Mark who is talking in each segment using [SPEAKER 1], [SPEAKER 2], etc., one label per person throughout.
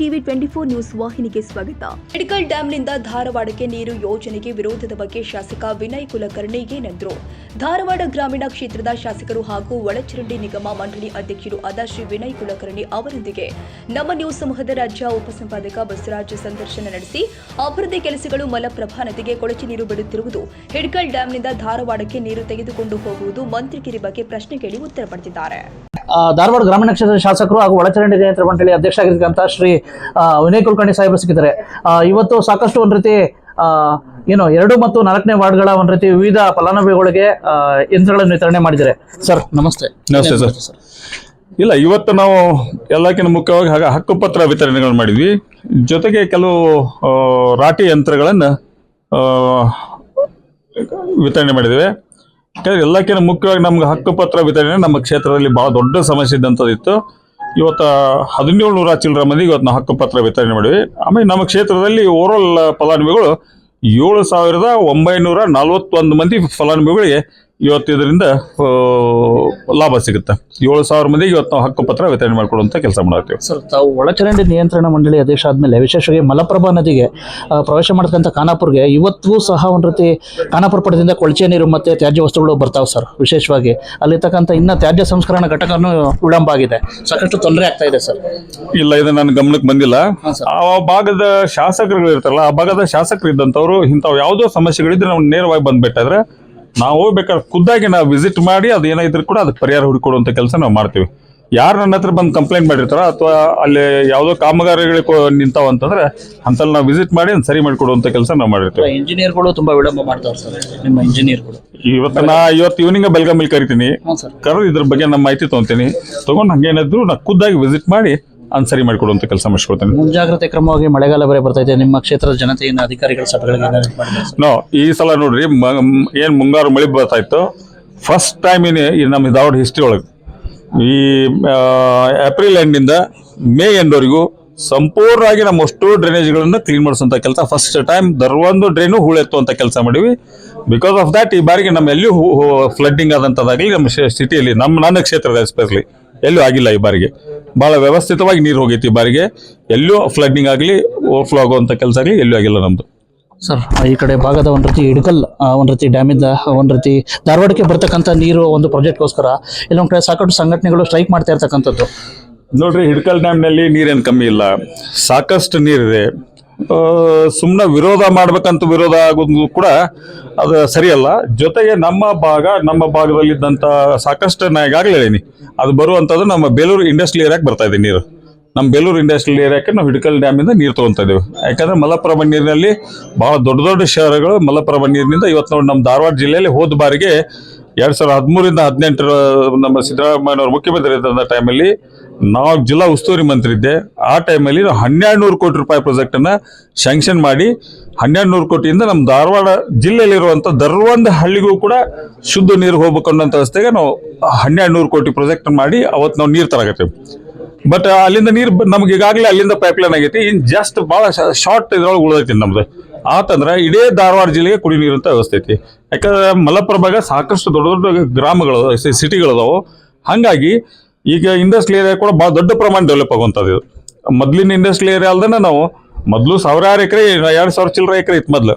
[SPEAKER 1] TV twenty four news ವಾಹಿನಿಗೆ ಸ್ವಾಗತ. Medical ಡ್ಯಾಂನಿಂದ ಧಾರವಾಡಕ್ಕೆ ನೀರು ಯೋಜನೆಗೆ ವಿರೋಧದ ಬಗ್ಗೆ ಶಾಸಕ ವಿನಯ್ ಕುಲಕರ್ಣಿ ಏನಂದ್ರು. ಧಾರವಾಡ ಗ್ರಾಮೀಣ ಕ್ಷೇತ್ರದ ಶಾಸಕರು ಹಾಗೂ ಒಳಚರಂಡಿ ನಿಗಮ ಮಂಡಳಿ ಅಧ್ಯಕ್ಷರು ಆದ ಶ್ರೀ ವಿನಯ್ ಕುಲಕರ್ಣಿ ಅವರೊಂದಿಗೆ ನಮ್ಮ ನ್ಯೂಸ್ ಸಮೂಹದ ರಾಜ್ಯ ಉಪಸಂಪಾದಕ ಬಸವರಾಜ್ ಸಂದರ್ಶನ ನಡೆಸಿ, ಅಭಿವೃದ್ಧಿ ಕೆಲಸಗಳು ಮಲಪ್ರಭಾ ನದಿಗೆ ಕೊಳಚೆ ನೀರು ಬಿಡುತ್ತಿರುವುದು ಹಿಡ್ಕಲ್ ಡ್ಯಾಂನಿಂದ ಧಾರವಾಡಕ್ಕೆ ನೀರು ತೆಗೆದುಕೊಂಡು ಹೋಗುವುದು ಮಂತ್ರಿಗಿರಿ ಬಗ್ಗೆ ಪ್ರಶ್ನೆ ಕೇಳಿ ಉತ್ತರ ಪಡೆದಿದ್ದಾರೆ.
[SPEAKER 2] ಧಾರವಾಡ ಗ್ರಾಮೀಣ ಕ್ಷೇತ್ರದ ಶಾಸಕರು ಹಾಗೂ ಒಳಚರಂಡಿ ನಿಯಂತ್ರಣ ಮಂಡಳಿ ಅಧ್ಯಕ್ಷ ಆಗಿರ್ತಕ್ಕಂಥ ಶ್ರೀ ವಿನಯ್ ಕುಲಕರ್ಣಿ ಸಾಹೇಬರು ಸಿಕ್ಕಿದ್ದಾರೆ. ಇವತ್ತು ಸಾಕಷ್ಟು ಒಂದು ರೀತಿ ಏನು ಎರಡು ಮತ್ತು ನಾಲ್ಕನೇ ವಾರ್ಡ್ಗಳ ಒಂದು ರೀತಿ ವಿವಿಧ ಫಲಾನುಭವಿಗಳಿಗೆ ಯಂತ್ರಗಳನ್ನು ವಿತರಣೆ ಮಾಡಿದ್ದಾರೆ. ಸರ್ ನಮಸ್ತೆ.
[SPEAKER 3] ನಮಸ್ತೆ ಸರ್. ಇಲ್ಲ ಇವತ್ತು ನಾವು ಎಲ್ಲಕ್ಕಿಂತ ಮುಖ್ಯವಾಗಿ ಹಾಗೆ ಹಕ್ಕುಪತ್ರ ವಿತರಣೆಗಳನ್ನು ಮಾಡಿದ್ವಿ. ಜೊತೆಗೆ ಕೆಲವು ರಾಟಿ ಯಂತ್ರಗಳನ್ನು ವಿತರಣೆ ಮಾಡಿದ್ದೇವೆ. ಯಾಕಂದ್ರೆ ಎಲ್ಲಕ್ಕಿಂತ ಮುಖ್ಯವಾಗಿ ನಮ್ಗೆ ಹಕ್ಕುಪತ್ರ ವಿತರಣೆ ನಮ್ಮ ಕ್ಷೇತ್ರದಲ್ಲಿ ಬಹಳ ದೊಡ್ಡ ಸಮಸ್ಯೆ ಇದ್ದಂಥದ್ದಿತ್ತು. ಇವತ್ತು ಹದಿನೇಳು ನೂರ ಚಿಲ್ಲರ ಮಂದಿಗೆ ಇವತ್ತು ನಾವು ಹಕ್ಕುಪತ್ರ ವಿತರಣೆ ಮಾಡಿವಿ ಆಮೇಲೆ ನಮ್ಮ ಕ್ಷೇತ್ರದಲ್ಲಿ ಓವರಾಲ್ ಫಲಾನುಭವಿಗಳು ಏಳು ಸಾವಿರದ ಒಂಬೈನೂರ ನಲವತ್ತೊಂದು ಮಂದಿ ಫಲಾನುಭವಿಗಳಿಗೆ ಇವತ್ತು ಇದರಿಂದ ಲಾಭ ಸಿಗುತ್ತೆ. ಏಳು ಸಾವಿರ ಮಂದಿಗೆ ಇವತ್ತು ನಾವು ಹಕ್ಕುಪತ್ರ ವಿತರಣೆ ಮಾಡಿಕೊಡುವಂಥ ಕೆಲಸ ಮಾಡ್ತೀವಿ.
[SPEAKER 2] ಸರ್ ತಾವು ಒಳಚರಂಡಿ ನಿಯಂತ್ರಣ ಮಂಡಳಿ ಅಧ್ಯಕ್ಷ ಆದಮೇಲೆ ವಿಶೇಷವಾಗಿ ಮಲಪ್ರಭಾ ನದಿಗೆ ಪ್ರವೇಶ ಮಾಡ್ತಕ್ಕಂಥ ಖಾನಾಪುರ್ಗೆ ಇವತ್ತು ಸಹ ಒಂದು ರೀತಿ ಖಾನಾಪುರ ಪಟ್ಟದಿಂದ ಕೊಳಚೆ ನೀರು ಮತ್ತೆ ತ್ಯಾಜ್ಯ ವಸ್ತುಗಳು ಬರ್ತಾವೆ ಸರ್ ವಿಶೇಷವಾಗಿ. ಅಲ್ಲಿರ್ತಕ್ಕಂಥ ಇನ್ನ ತ್ಯಾಜ್ಯ ಸಂಸ್ಕರಣಾ ಘಟಕನೂ ವಿಳಂಬ ಆಗಿದೆ. ಸಾಕಷ್ಟು ತೊಂದರೆ ಆಗ್ತಾ ಇದೆ ಸರ್.
[SPEAKER 3] ಇಲ್ಲ ಇದು ನನ್ನ ಗಮನಕ್ಕೆ ಬಂದಿಲ್ಲ. ಆ ಭಾಗದ ಶಾಸಕರುಗಳು ಇರ್ತಾರಲ್ಲ ಆ ಭಾಗದ ಶಾಸಕರು ಇದ್ದಂಥವ್ರು ಇಂಥವು ಯಾವುದೋ ಸಮಸ್ಯೆಗಳಿದ್ರೆ ನಾವು ನೇರವಾಗಿ ಬಂದ್ಬಿಟ್ಟಾದ್ರೆ ನಾವು ಬೇಕಾದ್ರೆ ಖುದ್ದಾಗಿ ನಾವು ವಿಸಿಟ್ ಮಾಡಿ ಅದು ಏನಾದ್ರು ಕೂಡ ಅದಕ್ಕೆ ಪರಿಹಾರ ಹುಡುಕೊಡುವಂಥ ಕೆಲಸ ನಾವು ಮಾಡ್ತೀವಿ. ಯಾರು ನನ್ನ ಹತ್ರ ಬಂದು ಕಂಪ್ಲೇಂಟ್ ಮಾಡಿರ್ತಾರೋ ಅಥವಾ ಅಲ್ಲಿ ಯಾವುದೋ ಕಾಮಗಾರಿಗಳು ನಿಂತಾವ ಅಂತಂದ್ರೆ ಅಂತಲ್ಲಿ ನಾವು ವಿಸಿಟ್ ಮಾಡಿ ಅದನ್ನ ಸರಿ ಮಾಡಿಕೊಡುವಂಥ ಕೆಲಸ ನಾವು ಮಾಡಿರ್ತೀವಿ.
[SPEAKER 2] ಇಂಜಿನಿಯರ್ಗಳು ತುಂಬಾ ವಿಳಂಬ ಮಾಡ್ತಾರೆ ಸರ್ ನಿಮ್ಮ ಇಂಜಿನಿಯರ್ಗಳು
[SPEAKER 3] ಇವತ್ತು ನಾ ಇವತ್ತು ಈವ್ನಿಂಗ್ ಬೆಳಗಾವಿಲಿ ಕರಿತೀನಿ. ಕರೆದು ಇದ್ರ ಬಗ್ಗೆ ನಮ್ಮ ಮಾಹಿತಿ ತೊಗೊಂತೀನಿ. ತೊಗೊಂಡು ಹಂಗೇನಾದ್ರು ನಾ ಖುದ್ದಾಗಿ ವಿಸಿಟ್ ಮಾಡಿ ಅದ್ ಮಾಡಿಕೊಡುವಂತ ಮಾಡಿಕೊಡುವಂಥ ಕೆಲಸ ಮಾಡಿಸ್ಕೊಳ್ತೇನೆ
[SPEAKER 2] ಮುಂಜಾಗ್ರತೆ ಕ್ರಮವಾಗಿ ಮಳೆಗಾಲ ಬರೆ ಬರ್ತೈತೆ ನಿಮ್ಮ ಕ್ಷೇತ್ರದ ಜನತೆಯನ್ನು ಅಧಿಕಾರಿಗಳ ಸಭೆಗಳಿಗೆ
[SPEAKER 3] ನೋ ಈ ಸಲ ನೋಡ್ರಿ ಏನು ಮುಂಗಾರು ಮಳೆ ಬರ್ತಾ ಇತ್ತು ಫಸ್ಟ್ ಟೈಮ್ ಇನ್ ನಮ್ಮ ಧಾರವಾಡ ಹಿಸ್ಟ್ರಿ ಒಳಗೆ. ಈ ಏಪ್ರಿಲ್ ಎಂಡಿಂದ ಮೇ ಎಂಡ್ವರೆಗೂ ಸಂಪೂರ್ಣವಾಗಿ ನಮ್ಮ ಅಷ್ಟು ಡ್ರೈನೇಜ್ಗಳನ್ನು ಕ್ಲೀನ್ ಮಾಡಿಸುವಂಥ ಕೆಲಸ. ಫಸ್ಟ್ ಟೈಮ್ ದರ್ವೊಂದು ಡ್ರೈನು ಹೂಳೆತ್ತುವಂಥ ಕೆಲಸ ಮಾಡಿವಿ. ಬಿಕಾಸ್ ಆಫ್ ದ್ಯಾಟ್ ಈ ಬಾರಿಗೆ ನಮ್ಮ ಎಲ್ಲಿಯೂ ಫ್ಲಡ್ಡಿಂಗ್ ಆದಂಥದ್ದಾಗಲಿ ನಮ್ಮ ಸಿಟಿಯಲ್ಲಿ ನಮ್ಮ ನನ್ನ ಕ್ಷೇತ್ರದ ಎಸ್ಪೆಷಲಿ ಎಲ್ಲೂ ಆಗಿಲ್ಲ ಈ ಬಾರಿಗೆ. ಭಾಳ ವ್ಯವಸ್ಥಿತವಾಗಿ ನೀರು ಹೋಗೈತಿ ಈ ಬಾರಿಗೆ. ಎಲ್ಲೂ ಫ್ಲಡ್ಡಿಂಗ್ ಆಗಲಿ ಓವರ್ಫ್ಲೋ ಆಗುವಂಥ ಕೆಲಸ ಆಗಲಿ ಎಲ್ಲೂ ಆಗಿಲ್ಲ ನಮ್ಮದು
[SPEAKER 2] ಸರ್ ಈ ಕಡೆ ಭಾಗದ ಒಂದು ರೀತಿ ಇಡಕಲ್ ಆ, ಒಂದ್ ರೀತಿ ಡ್ಯಾಮಿಂದ ಒಂದು ರೀತಿ ಧಾರವಾಡಕ್ಕೆ ಬರ್ತಕ್ಕಂಥ ನೀರು ಒಂದು ಪ್ರಾಜೆಕ್ಟ್ಗೋಸ್ಕರ ಇಲ್ಲೊಂದು ಕಡೆ ಸಾಕಷ್ಟು ಸಂಘಟನೆಗಳು ಸ್ಟ್ರೈಕ್ ಮಾಡ್ತಾ ಇರ್ತಕ್ಕಂಥದ್ದು.
[SPEAKER 3] ನೋಡ್ರಿ ಹಿಡ್ಕಲ್ ಡ್ಯಾಮ್ನಲ್ಲಿ ನೀರೇನು ಕಮ್ಮಿ ಇಲ್ಲ. ಸಾಕಷ್ಟು ನೀರಿದೆ. ಸುಮ್ಮನೆ ವಿರೋಧ ಮಾಡ್ಬೇಕಂತ ವಿರೋಧ ಆಗೋದು ಕೂಡ ಅದು ಸರಿಯಲ್ಲ. ಜೊತೆಗೆ ನಮ್ಮ ಭಾಗ, ನಮ್ಮ ಭಾಗದಲ್ಲಿದ್ದಂಥ ಸಾಕಷ್ಟು ನಾ ಈಗಾಗಲೇ ಹೇಳೀನಿ. ಅದು ಬರುವಂಥದ್ದು ನಮ್ಮ ಬೇಲೂರು ಇಂಡಸ್ಟ್ರಿಯಲ್ ಏರಿಯಾಕ್ಕೆ ಬರ್ತಾ ಇದೆ ನೀರು. ನಮ್ಮ ಬೇಲೂರು ಇಂಡಸ್ಟ್ರಿಯಲ್ ಏರಿಯಾಕ್ಕೆ ನಾವು ಹಿಡ್ಕಲ್ ಡ್ಯಾಮಿಂದ ನೀರು ತೊಗೊತಾ ಇದ್ದೇವೆ. ಯಾಕಂದ್ರೆ ಮಲಪ್ರಭ ನೀರಿನಲ್ಲಿ ಬಹಳ ದೊಡ್ಡ ದೊಡ್ಡ ಶಹರಗಳು ಮಲಪ್ರಭ ನೀರಿನಿಂದ ಇವತ್ತು ನೋಡಿ ನಮ್ಮ ಧಾರವಾಡ ಜಿಲ್ಲೆಯಲ್ಲಿ ಹೋದ ಬಾರಿಗೆ ಎರಡು ಸಾವಿರದ ಹದಿಮೂರಿಂದ ಹದಿನೆಂಟರ ನಮ್ಮ ಸಿದ್ದರಾಮಯ್ಯನವರು ಮುಖ್ಯಮಂತ್ರಿ ಇದ್ದಂಥ ಟೈಮಲ್ಲಿ ನಾವು ಜಿಲ್ಲಾ ಉಸ್ತುವಾರಿ ಮಂತ್ರಿ ಇದ್ದೆ ಆ ಟೈಮಲ್ಲಿ ನಾವು ಹನ್ನೆರಡು ನೂರು ಕೋಟಿ ರೂಪಾಯಿ ಪ್ರಾಜೆಕ್ಟನ್ನು ಸ್ಯಾಂಕ್ಷನ್ ಮಾಡಿ ಹನ್ನೆರಡು ನೂರು ಕೋಟಿಯಿಂದ ನಮ್ಮ ಧಾರವಾಡ ಜಿಲ್ಲೆಯಲ್ಲಿರುವಂಥ ದರ್ವೊಂದು ಹಳ್ಳಿಗೂ ಕೂಡ ಶುದ್ಧ ನೀರು ಹೋಗ್ಬೇಕು ಅನ್ನೋಂಥ ವ್ಯವಸ್ಥೆಗೆ ನಾವು ಹನ್ನೆರಡು ನೂರು ಕೋಟಿ ಪ್ರಾಜೆಕ್ಟ್ ಮಾಡಿ ಅವತ್ತು ನಾವು ನೀರು ತರಾಕತ್ತೀವಿ. ಬಟ್ ಅಲ್ಲಿಂದ ನೀರು ನಮ್ಗೆ ಈಗಾಗಲೇ ಅಲ್ಲಿಂದ ಪೈಪ್ಲೈನ್ ಆಗೈತಿ. ಇನ್ನು ಜಸ್ಟ್ ಭಾಳ ಶಾರ್ಟ್ ಇದ್ರೊಳಗೆ ಉಳಿದೈತಿ ನಮ್ದು. ಆತಂದ್ರೆ ಇಡೀ ಧಾರವಾಡ ಜಿಲ್ಲೆಗೆ ಕುಡಿ ನೀರಂತ ವ್ಯವಸ್ಥೆ ಐತಿ. ಯಾಕಂದ್ರೆ ಮಲಪ್ರಭಾಗ ಸಾಕಷ್ಟು ದೊಡ್ಡ ದೊಡ್ಡ ಗ್ರಾಮಗಳು ಸಿಟಿಗಳದಾವು ಹಾಗಾಗಿ ಈಗ ಇಂಡಸ್ಟ್ರಿಯಲ್ ಏರಿಯಾ ಕೂಡ ಭಾಳ ದೊಡ್ಡ ಪ್ರಮಾಣ ಡೆವಲಪ್ ಆಗುವಂಥದ್ದು ಇದು. ಮೊದ್ಲಿನ ಇಂಡಸ್ಟ್ರಿಯಲ್ ಏರಿಯಾ ಅಲ್ದನ ನಾವು ಮೊದಲು ಸಾವಿರಾರು ಎಕರೆ, ಎರಡು ಸಾವಿರ ಚಿಲ್ಲರೆ ಎಕರೆ ಇತ್ತು ಮೊದಲು.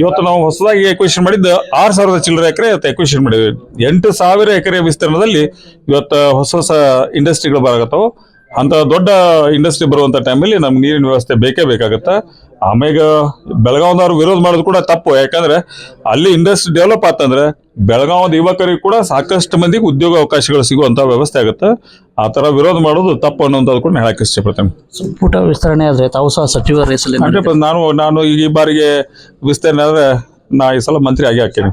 [SPEAKER 3] ಇವತ್ತು ನಾವು ಹೊಸದಾಗಿ ಎಕ್ವಿಷನ್ ಮಾಡಿದ್ದು ಆರು ಸಾವಿರದ ಚಿಲ್ಲರೆ ಎಕರೆ ಇವತ್ತು ಎಕ್ವಿಷನ್ ಮಾಡಿದ್ವಿ ಎಂಟು ಸಾವಿರ ಎಕರೆ ವಿಸ್ತೀರ್ಣದಲ್ಲಿ ಇವತ್ತು ಹೊಸ ಹೊಸ ಇಂಡಸ್ಟ್ರಿಗಳು ಬರಾಕತ್ತಾವ. ಅಂತ ದೊಡ್ಡ ಇಂಡಸ್ಟ್ರಿ ಬರುವಂತ ಟೈಮಲ್ಲಿ ನಮ್ಗೆ ನೀರಿನ ವ್ಯವಸ್ಥೆ ಬೇಕೇ ಬೇಕಾಗತ್ತೆ? ಆಮ್ಯಾಗ ಬೆಳಗಾವ್ದವ್ರು ವಿರೋಧ ಮಾಡೋದು ಕೂಡ ತಪ್ಪು. ಯಾಕಂದ್ರೆ ಅಲ್ಲಿ ಇಂಡಸ್ಟ್ರಿ ಡೆವಲಪ್ ಆತಂದ್ರೆ ಬೆಳಗಾವದ ಯುವಕರಿಗೆ ಕೂಡ ಸಾಕಷ್ಟು ಮಂದಿಗೆ ಉದ್ಯೋಗ ಅವಕಾಶಗಳು ಸಿಗುವಂತ ವ್ಯವಸ್ಥೆ ಆಗುತ್ತೆ. ಆ ತರ ವಿರೋಧ ಮಾಡೋದು ತಪ್ಪು ಅನ್ನೋಂಥದ್ದು ಕೂಡ ನಾನು ಹೇಳಕ್ ಇಷ್ಟಪಡ್ತೇನೆ.
[SPEAKER 2] ಸಂಪುಟ ವಿಸ್ತರಣೆ ಆದ್ರೆ ತಾವು ಸಹ ಸಚಿವ ರೇಸಲ್ಲಿ
[SPEAKER 3] ನಾನು ನಾನು ಈ ಬಾರಿಗೆ ವಿಸ್ತರಣೆ ಆದ್ರೆ ನಾ ಈ ಸಲ ಮಂತ್ರಿ ಆಗಿ ಹಾಕೇನಿ.